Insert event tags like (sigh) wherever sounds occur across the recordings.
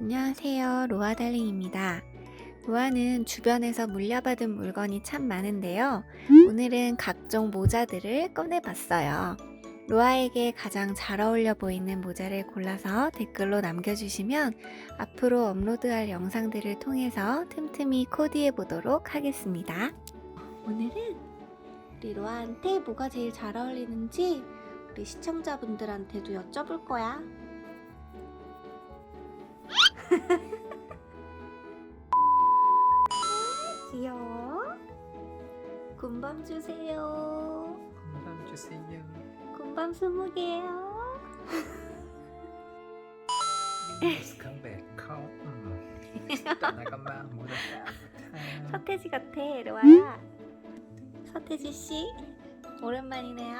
안녕하세요. 로아 달링입니다. 로아는 주변에서 물려받은 물건이 참 많은데요. 오늘은 각종 모자들을 꺼내봤어요. 로아에게 가장 잘 어울려 보이는 모자를 골라서 댓글로 남겨주시면 앞으로 업로드할 영상들을 통해서 틈틈이 코디해 보도록 하겠습니다. 오늘은 우리 로아한테 뭐가 제일 잘 어울리는지 우리 시청자분들한테도 여쭤볼 거야. (laughs) 귀여워. 군밤 주세요. 건강 주세요. 군밤 스무 개요. Come back. 떠나가마. 서태지 같아, 로아야. 서태지 씨, 오랜만이네요.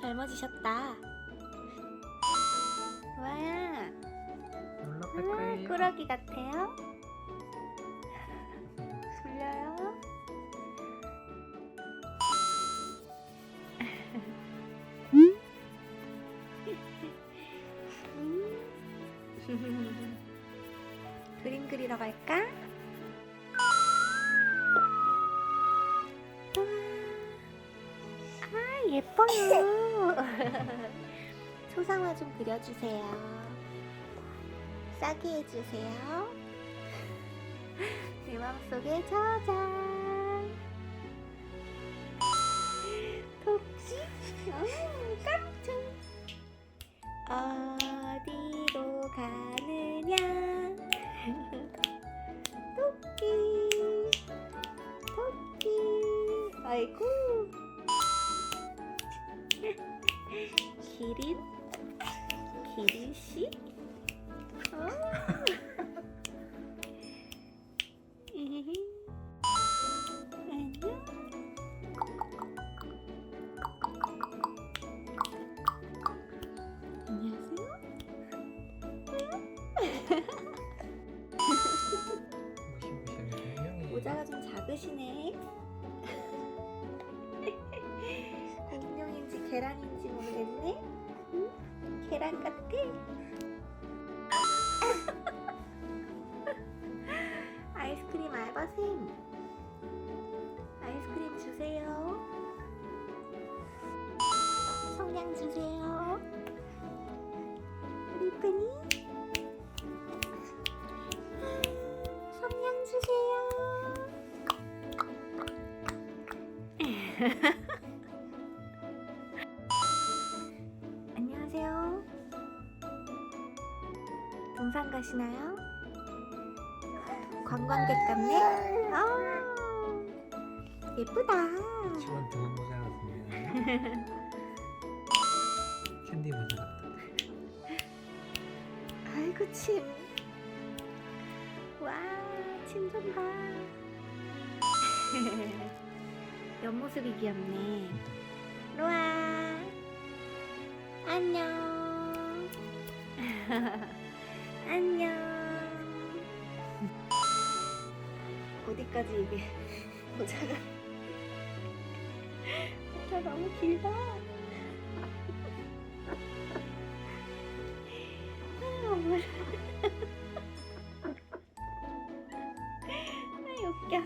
젊어지셨다. 꾸러기 같아요. 졸려요? 음. 그림 그리러 갈까? 아, 예뻐요. (laughs) 초상화 좀 그려주세요. 싸게 해주세요. (laughs) 내 마음속에 저장. 독지? (laughs) 어, 깜짝. 어디로 가느냐? (laughs) 토끼. 토끼. 아이고. 기린? 기린 씨? 작으시네. (laughs) 공룡인지 계란인지 모르겠네. 응? 계란 같아. (laughs) 안녕하세요. 등산 가시나요? 관광객 같네? 아, 예쁘다. 지원 좋은 모자 같은데. 캔디 모자 같다. 아이고, 침. 와, 침 좀 봐. (laughs) 옆모습이 귀엽네. 로아. 안녕. (laughs) 안녕. 어디까지 이게 (laughs) 모자가 모자 너무 길다. (laughs) 아, 뭐야. 아, 웃겨.